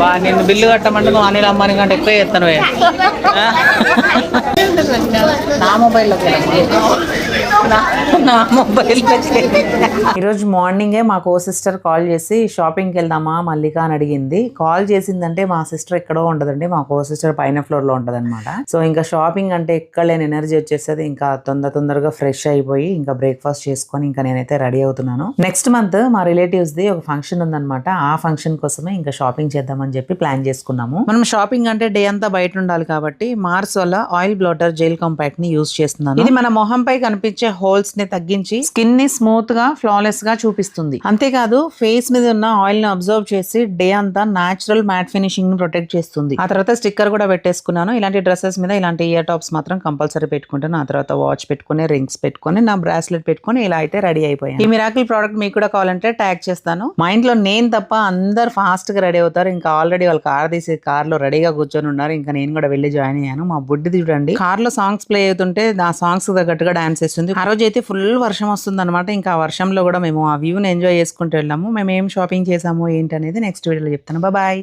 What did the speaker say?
బా నిన్ను బిల్లు కట్టమంటే నువ్వు అనిల్ అమ్మాని కంటే ఎక్కువ చేస్తాను నా మొబైల్లోకి నా మొబైల్లోకి ఈరోజు మార్నింగే మా కో సిస్టర్ కాల్ చేసి షాపింగ్కి వెళ్దామా? మల్లిక అని అడిగింది. కాల్ చేసిందంటే మా సిస్టర్ ఎక్కడో ఉండదండి మా కో సిస్టర్ పైన ఫ్లోర్లో ఉంటది అనమాట సో ఇంకా షాపింగ్ అంటే ఎక్కడ లేని ఎనర్జీ వచ్చేస్తుంది ఇంకా తొందర తొందరగా ఫ్రెష్ అయిపోయి ఇంకా బ్రేక్ఫాస్ట్ చేసుకొని ఇంకా నేనైతే రెడీ అవుతున్నాను. నెక్స్ట్ మంత్ మా రిలేటివ్స్ ది ఒక ఫంక్షన్ ఉందన్నమాట. ఆ ఫంక్షన్ కోసమే ఇంకా షాపింగ్ చేద్దామని చెప్పి ప్లాన్ చేసుకున్నాము. మనం షాపింగ్ అంటే డే అంతా బయట ఉండాలి కాబట్టి మార్స్ వల్ల ఆయిల్ బ్లోటర్ జెల్ కాంపాక్ట్ని యూస్ చేస్తున్నాను. ఇది మన మొహం పై కనిపించే హోల్స్ని తగ్గించి స్కిన్ని స్మూత్గా ఫ్లాలెస్గా చూపిస్తుంది. అంతేకాదు ఫేస్ మీద ఉన్న ఆయిల్ని అబ్జర్వ్ చేసి డే అంతా నాచురల్ మ్యాట్ ఫినిషింగ్ని ప్రొటెక్ట్ చేస్తుంది. ఆ తర్వాత స్టిక్కర్ కూడా పెట్టేసుకున్నాను. ఇలాంటి డ్రెస్సెస్ మీద ఇలాంటి ఇయర్ టాప్స్ మాత్రం కంపల్సరీ పెట్టుకుంటాను ఆ తర్వాత వాచ్ పెట్టుకుని రింగ్స్ పెట్టుకొని నా బ్రాస్లెట్ పెట్టుకొని ఇలా అయితే రెడీ అయిపోయాను. ఈ మిరాకిల్ ప్రోడక్ట్ మీకు కూడా కావాలంటే ట్యాగ్ చేస్తాను. మా ఇంట్లో నేను తప్ప అందరు ఫాస్ట్గా రెడీ అవుతారు. ఇంకా ఆల్రెడీ వాళ్ళు కార్ తీసి కార్లో రెడీగా కూర్చొని ఉన్నారు. ఇంకా నేను కూడా వెళ్ళి జాయిన్ అయ్యాను. మా బుడ్డిది చూడండి. కార్లో సాంగ్స్ ప్లే అవుతుంటే ఆ సాంగ్స్ తగ్గట్టుగా డాన్స్ అనిపిస్తుంది. ఆ రోజు అయితే ఫుల్ వర్షం వస్తుంది అనమాట ఇంకా ఆ వర్షంలో కూడా మేము ఆ వ్యూని ఎంజాయ్ చేసుకుంటూ వెళ్ళాము. మేము ఏం షాపింగ్ చేసాము ఏంటి అనేది నెక్స్ట్ వీడియోలో చెప్తాను. బాయ్